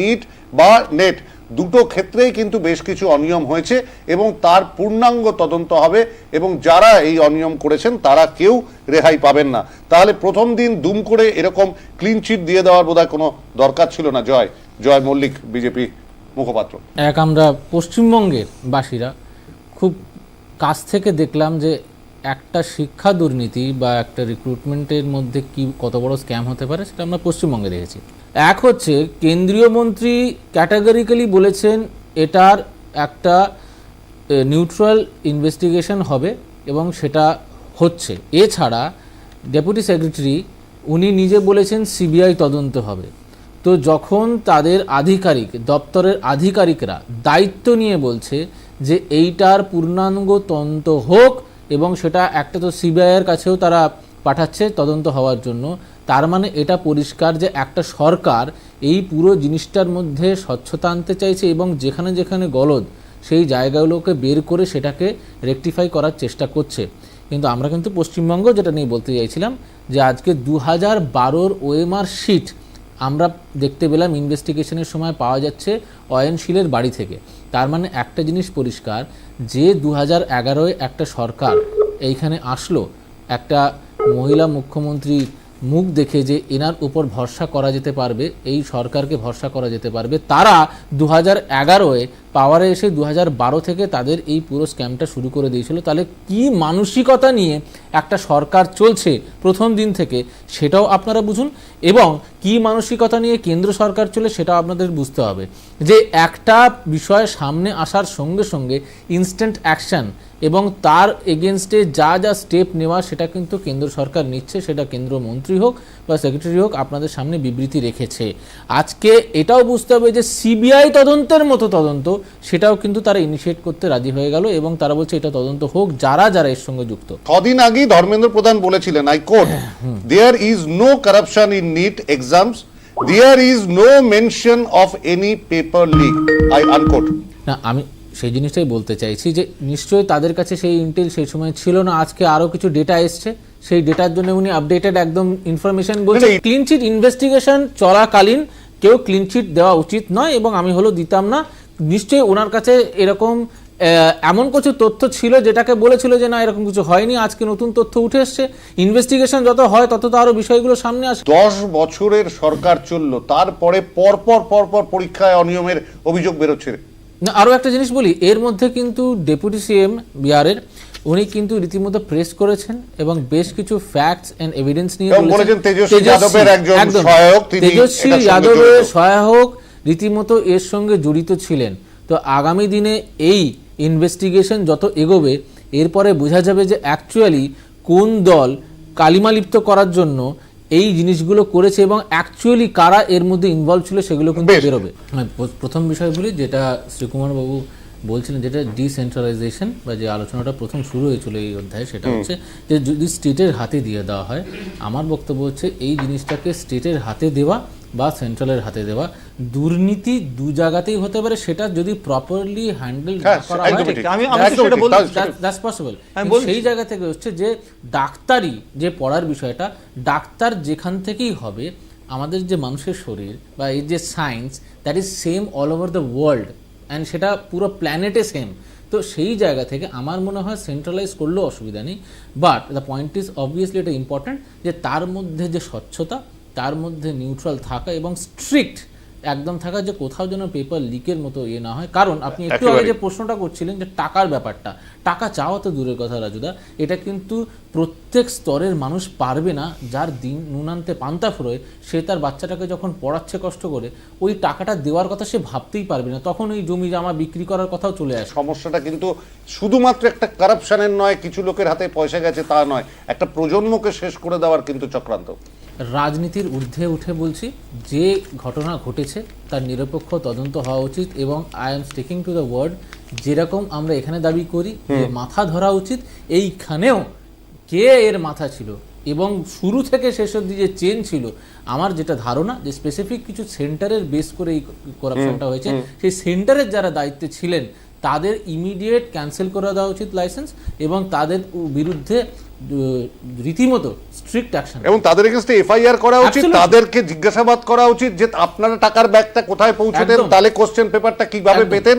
NEET বা net দুটো ক্ষেত্রেই কিন্তু বেশ কিছু অনিয়ম হয়েছে এবং তার পূর্ণাঙ্গ তদন্ত হবে এবং যারা এই অনিয়ম করেছেন তারা কেউ রেহাই পাবেন না। তাহলে প্রথম দিন দুম করে এরকম ক্লিন চিট দিয়ে দেওয়ার বোধহয় কোনো দরকার ছিল না। জয় জয় মল্লিক, বিজেপি মুখপাত্র। এক আমরা পশ্চিমবঙ্গের বাসীরা খুব কাছ থেকে দেখলাম যে একটা শিক্ষা দুর্নীতি বা একটা রিক্রুটমেন্টের মধ্যে কি কত বড় স্ক্যাম হতে পারে সেটা আমরা পশ্চিমবঙ্গে দেখেছি। এক হচ্ছে, কেন্দ্রীয় মন্ত্রী ক্যাটাগরিক্যালি বলেছেন এটার একটা নিউট্রাল ইনভেস্টিগেশন হবে এবং সেটা হচ্ছে। এছাড়া ডেপুটি সেক্রেটারি উনি নিজে বলেছেন সিবিআই তদন্ত হবে। তো যখন তাদের আধিকারিক, দপ্তরের আধিকারিকরা দায়িত্ব নিয়ে বলছে যে এইটার পূর্ণাঙ্গ তদন্ত হোক এবং সেটা একটা তো সিবিআইয়ের কাছেও তারা পাঠাচ্ছে তদন্ত হওয়ার জন্য। তার মানে এটা পরিষ্কার যে একটা সরকার এই পুরো জিনিসটার মধ্যে স্বচ্ছতা আনতে চাইছে এবং যেখানে যেখানে গলদ, সেই জায়গাগুলোকে বের করে সেটাকে রেকটিফাই করার চেষ্টা করছে। কিন্তু আমরা কিন্তু পশ্চিমবঙ্গ যেটা নিয়ে বলতে চাইছিলাম যে আজকে দু হাজার বারোর ওএমআর শিট আমরা দেখতে পেলাম ইনভেস্টিগেশনের সময় পাওয়া যাচ্ছে অয়নশীলের বাড়ি থেকে। তার মানে একটা জিনিস পরিষ্কার, যে দু হাজার একটা সরকার এইখানে আসলো, একটা মহিলা মুখ্যমন্ত্রী মুখ দেখে যে এনার উপর ভরসা করা যেতে পারবে, এই সরকারকে ভরসা করা যেতে পারবে, তারা দু হাজার পাওয়ারে এসে দু হাজার বারো থেকে তাদের এই পুরো স্ক্যামটা শুরু করে দিয়েছিল। তাহলে কি মানসিকতা নিয়ে একটা সরকার চলছে প্রথম দিন থেকে, সেটাও আপনারা বুঝুন এবং কি মানসিকতা নিয়ে কেন্দ্র সরকার চলে সেটাও আপনাদের বুঝতে হবে। যে একটা বিষয় সামনে আসার সঙ্গে সঙ্গে ইনস্ট্যান্ট অ্যাকশন এবং তার এগেনস্টে যা যা স্টেপ নেওয়া সেটা কিন্তু কেন্দ্র সরকার নিচ্ছে, সেটা কেন্দ্র মন্ত্রী হোক বা সেক্রেটারি হোক আপনাদের সামনে বিবৃতি রেখেছে। আজকে এটাও বুঝতে হবে যে সিবিআই তদন্তের মতো তদন্ত সেটাও কিন্তু তারা ইনিশিয়েট করতে রাজি হয়ে গেল এবং তারা বলছে এটা তদন্ত হোক যারা যারা এর সঙ্গে যুক্ত। কদিন আগেই ধর্মেন্দ্র প্রধান বলেছিলেন I quote there is no corruption in NEET exams there is no mention of any paper leak I unquote না আমি সেই জিনিসটাই বলতে চাইছি যে নিশ্চয়ই তাদের কাছে সেই ইন্টেল সেই সময় ছিল না আজকে আরও কিছু ডেটা এসছে। সেই ডেটার জন্য উনি আপডেটেড একদম ইনফরমেশন বলছে। ক্লিন চিট ইনভেস্টিগেশন চলাকালীন কেউ ক্লিন চিট দেওয়া উচিত নয় এবং আমি হলো দিতাম না। নিশ্চয়ই ওনার কাছে এরকম এমন কিছু তথ্য ছিল যেটাকে বলেছিল যে না এরকম কিছু হয়নি আজকে নতুন তথ্য উঠে এসছে। ইনভেস্টিগেশন যত হয় তত তো আরও বিষয়গুলো সামনে আসে। দশ বছরের সরকার চলল তারপরে পরপর পরপর পরীক্ষায় অনিয়মের অভিযোগ বেরোচ্ছে। না আরও একটা জিনিস বলি এর মধ্যে কিন্তু ডেপুটি সিএম বিহারের উনি কিন্তু রীতিমতো প্রেস করেছেন এবং বেশ কিছু ফ্যাক্টস এন্ড এভিডেন্স নিয়ে বলেছেন। তেজস্বী যাদবের একজন সহায়ক, তিনি তেজস্বী যাদবের সহায়ক রীতিমতো এর সঙ্গে জড়িত ছিলেন। তো আগামী দিনে এই ইনভেস্টিগেশন যত এগোবে এরপরে বোঝা যাবে যে অ্যাকচুয়ালি কোন দল কালিমালিপ্ত করার জন্য এই জিনিসগুলো করেছে এবং অ্যাকচুয়ালি কারা এর মধ্যে ইনভলভ ছিল সেগুলো কিন্তু বেরোবে। হ্যাঁ, প্র- প্রথম বিষয় বলি যেটা শ্রীকুমার বাবু বলছিলেন যেটা ডিসেন্ট্রালাইজেশন বা যে আলোচনাটা প্রথম শুরু হয়েছিল এই অধ্যায়ে সেটা হচ্ছে যে যদি স্টেটের হাতে দিয়ে দেওয়া হয় আমার বক্তব্য হচ্ছে এই জিনিসটাকে স্টেটের হাতে দেওয়া বা সেন্ট্রালের হাতে দেওয়া দুর্নীতি দু জায়গাতেই হতে পারে সেটা যদি প্রপারলি হ্যান্ডেল হ্যাঁ, করা হয় দ্যাটস পসিবল সেই জায়গা থেকে হচ্ছে যে ডাক্তারি যে পড়ার বিষয়টা ডাক্তার যেখান থেকেই হবে আমাদের যে মানুষের শরীর বা এই যে science that is same all over the world and সেটা পুরো প্ল্যানেটে সেম তো সেই জায়গা থেকে আমার মনে হয় সেন্ট্রালাইজ করলেও অসুবিধা নেই but the point is obviously এটা ইম্পর্ট্যান্ট যে তার মধ্যে যে স্বচ্ছতা তার মধ্যে নিউট্রাল থাকা এবং স্ট্রিক্ট একদম থাকা যে কোথাও যেন পেপার লিকের মতো ইয়ে না হয়। কারণ আপনি একটু আগে যে প্রশ্নটা করছিলেন যে টাকার ব্যাপারটা টাকা চাওয়া তো দূরের কথা রাজুদা এটা কিন্তু প্রত্যেক স্তরের মানুষ পারবে না যার দিন নুনান্তে পান্তা ফুরোয় সে তার বাচ্চাটাকে যখন পড়াচ্ছে কষ্ট করে ওই টাকাটা দেওয়ার কথা সে ভাবতেই পারবে না। তখন ওই জমি জামা বিক্রি করার কথাও চলে আসে। সমস্যাটা কিন্তু শুধুমাত্র একটা কারাপশনের নয় কিছু লোকের হাতে পয়সা গেছে তা নয় একটা প্রজন্মকে শেষ করে দেওয়ার কিন্তু চক্রান্ত। রাজনীতির ঊর্ধ্বে উঠে বলছি যে ঘটনা ঘটেছে তার নিরপেক্ষ তদন্ত হওয়া উচিত এবং I am sticking to the word যেরকম আমরা এখানে দাবি করি যে মাথা ধরা উচিত এইখানেও কে এর মাথা ছিল এবং শুরু থেকে শেষ অব্দি যে চেন ছিল আমার যেটা ধারণা যে স্পেসিফিক কিছু সেন্টারের বেস করে এই করাপশনটা হয়েছে সেই সেন্টারের যারা দায়িত্বে ছিলেন তাদের ইমিডিয়েট ক্যান্সেল করে দেওয়া উচিত লাইসেন্স এবং তাদের বিরুদ্ধে রীতিমতো স্ট্রিক্ট অ্যাকশন এবং তাদের এগেনস্টে এফআইআর করা উচিত তাদেরকে জিজ্ঞাসাবাদ করা উচিত যে আপনারা টাকার ব্যাগটা কোথায় পৌঁছে দেন তাহলে কোশ্চেন পেপারটা কীভাবে পেতেন